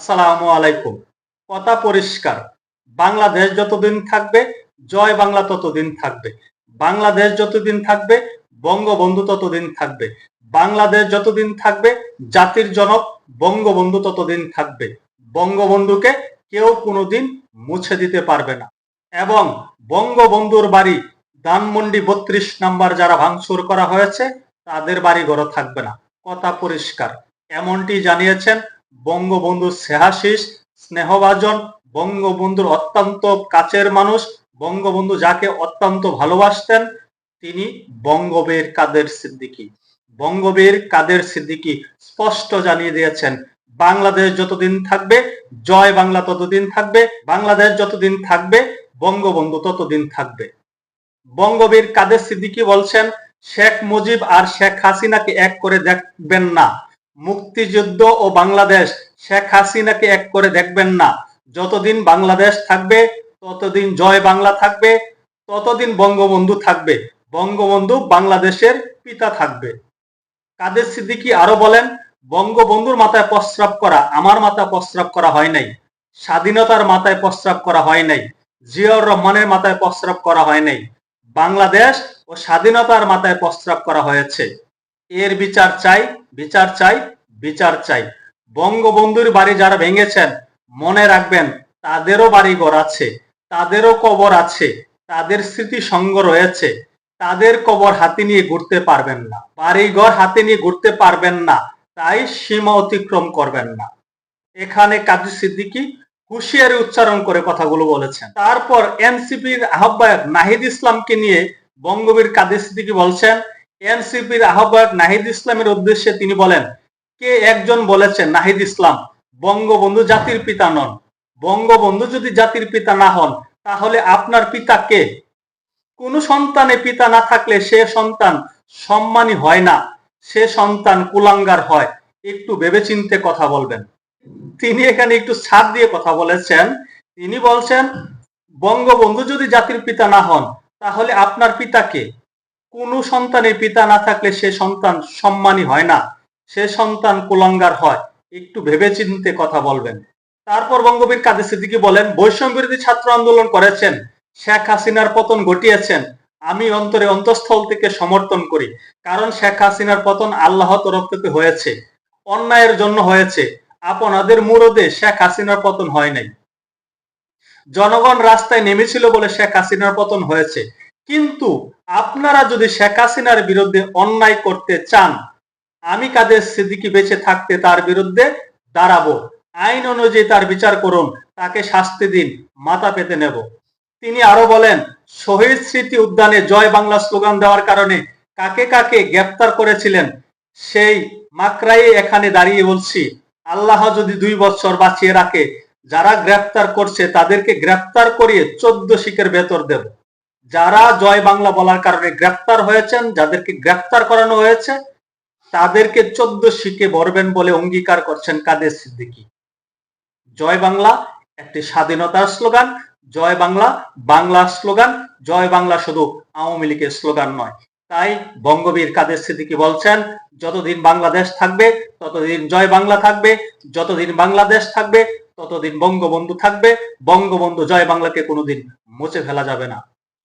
আসসালামু আলাইকুম। কথা পরিষ্কার। বাংলাদেশ যতদিন থাকবে, জয় বাংলা ততদিন থাকবে। বাংলাদেশ যতদিন থাকবে, বঙ্গবন্ধু ততদিন থাকবে। বাংলাদেশ যতদিন থাকবে, জাতির জনক বঙ্গবন্ধু ততদিন থাকবে। বঙ্গবন্ধুকে কেউ কোনোদিন মুছে দিতে পারবে না। এবং বঙ্গবন্ধুর বাড়ি দানমন্ডি বত্রিশ নাম্বার যারা ভাঙচুর করা হয়েছে, তাদের বাড়ি ঘর থাকবে না। কথা পরিষ্কার। এমনটি জানিয়েছেন বঙ্গবন্ধুর সেহাশিস, স্নেহভাজন, বঙ্গবন্ধুর অত্যন্ত কাছের মানুষ, বঙ্গবন্ধু যাকে অত্যন্ত ভালোবাসতেন, তিনি বঙ্গবীর কাদের সিদ্দিকী। বঙ্গবীর কাদের সিদ্দিকী স্পষ্ট জানিয়ে দিয়েছেন, বাংলাদেশ যতদিন থাকবে, জয় বাংলা ততদিন থাকবে, বাংলাদেশ যতদিন থাকবে, বঙ্গবন্ধু ততদিন থাকবে। বঙ্গবীর কাদের সিদ্দিকী বলছেন, শেখ মুজিব আর শেখ হাসিনাকে এক করে দেখবেন না। মুক্তিযুদ্ধ ও বাংলাদেশ, শেখ হাসিনাকে এক করে দেখবেন না। যতদিন বাংলাদেশ থাকবে, ততদিন জয় বাংলা থাকবে, ততদিন বঙ্গবন্ধু থাকবে। বঙ্গবন্ধু বাংলাদেশের পিতা থাকবে। কাদের সিদ্দিকী আরও বলেন, বঙ্গবন্ধুর মাথায় প্রস্রাব করা, আমার মাথায় প্রস্রাব করা হয় নাই। স্বাধীনতার মাথায় প্রস্রাব করা হয় নাই। জিয়াউর রহমানের মাথায় প্রস্রাব করা হয় নাই। বাংলাদেশ ও স্বাধীনতার মাথায় প্রস্রাব করা হয়েছে। এর বিচার চাই বিচার চাই বিচার চাই। বঙ্গবন্ধুর বাড়ি যারা ভেঙেছেন, মনে রাখবেন, তাদেরও বাড়ি ঘর আছে, তাদেরও কবর আছে, তাদের স্মৃতি সঙ্গ রয়েছে। তাদের কবর হাতে নিয়ে ঘুরতে পারবেন না, বাড়ি ঘর হাতে নিয়ে ঘুরতে পারবেন না, তাই সীমা অতিক্রম করবেন না। এখানে কাজী সিদ্দিকী হুঁশিয়ারি উচ্চারণ করে কথাগুলো বলেছেন। তারপর এনসিপির আহ্বায়ক নাহিদ ইসলামকে নিয়ে বঙ্গবীর কাদের সিদ্দিকী বলছেন এনসিপির আহ্বায়ক নাহিদ ইসলামের উদ্দেশ্যে তিনি বলেন, কে একজন বলেছেন নাহিদ ইসলাম? বঙ্গবন্ধু জাতির পিতা নন। বঙ্গবন্ধু যদি জাতির পিতা না হন, তাহলে আপনার পিতা কে? কোন সন্তানে পিতা না থাকলে সে সন্তান সম্মানী হয় না, সে সন্তান কুলাঙ্গার হয়। একটু ভেবেচিন্তে কথা বলবেন। তিনি এখানে একটু ছাড় দিয়ে কথা বলেছেন। তিনি বলছেন, বঙ্গবন্ধু যদি জাতির পিতা না হন, তাহলে আপনার পিতাকে কোন সন্তানের পিতা না থাকলে সে সন্তান সম্মানী হয় না। সে সন্তান কুলাঙ্গার হয়। একটু ভেবেচিন্তে কথা বলবেন। তারপর বঙ্গবীর কাদের সিদ্দিকি বলেন, বৈষম্য বিরোধী ছাত্র আন্দোলন করেছেন। শেখ হাসিনার পতন ঘটিয়েছেন। আমি অন্তরে অন্তঃস্থল থেকে সমর্থন করি, কারণ শেখ হাসিনার পতন আল্লাহ তরফ থেকে হয়েছে। অন্যায়ের জন্য হয়েছে। আপনাদের মুরদে শেখ হাসিনার পতন হয় নাই। জনগণ রাস্তায় নেমেছিল বলে শেখ হাসিনার পতন হয়েছে। কিন্তু আপনারা যদি শেখ হাসিনার বিরুদ্ধে অন্যায় করতে চান, আমি কাদের সিদ্দিকি বেঁচে থাকতে তার বিরুদ্ধে দাঁড়াবো। আইন অনুযায়ী তার বিচার করুন, তাকে শাস্তি দিন, মাথা পেতে নেব। তিনি আরও বলেন, শহীদ স্মৃতি উদ্যানে জয় বাংলা স্লোগান দেওয়ার কারণে কাকে কাকে গ্রেপ্তার করেছিলেন, সেই মাকড়াই এখানে দাঁড়িয়ে বলছি, আল্লাহ যদি দুই বছর বাঁচিয়ে রাখে, যারা গ্রেপ্তার করছে তাদেরকে গ্রেপ্তার করিয়ে চোদ্দ শিখের বেতর দেব। যারা জয় বাংলা বলার কারণে গ্রেপ্তার হয়েছেন, যাদেরকে গ্রেপ্তার করানো হয়েছে, তাদেরকে চোদ্দ শিখে বরবেন বলে অঙ্গীকার করছেন কাদের সিদ্দিকী। জয় বাংলা একটি স্বাধীনতার স্লোগান, জয় বাংলা বাংলা স্লোগান, জয় বাংলা শুধু আওয়ামী লীগের স্লোগান নয়। তাই বঙ্গবীর কাদের সিদ্দিকী বলছেন, যতদিন বাংলাদেশ থাকবে, ততদিন জয় বাংলা থাকবে, যতদিন বাংলাদেশ থাকবে, ততদিন বঙ্গবন্ধু থাকবে, বঙ্গবন্ধু জয় বাংলাকে কোনোদিন মুছে ফেলা যাবে না।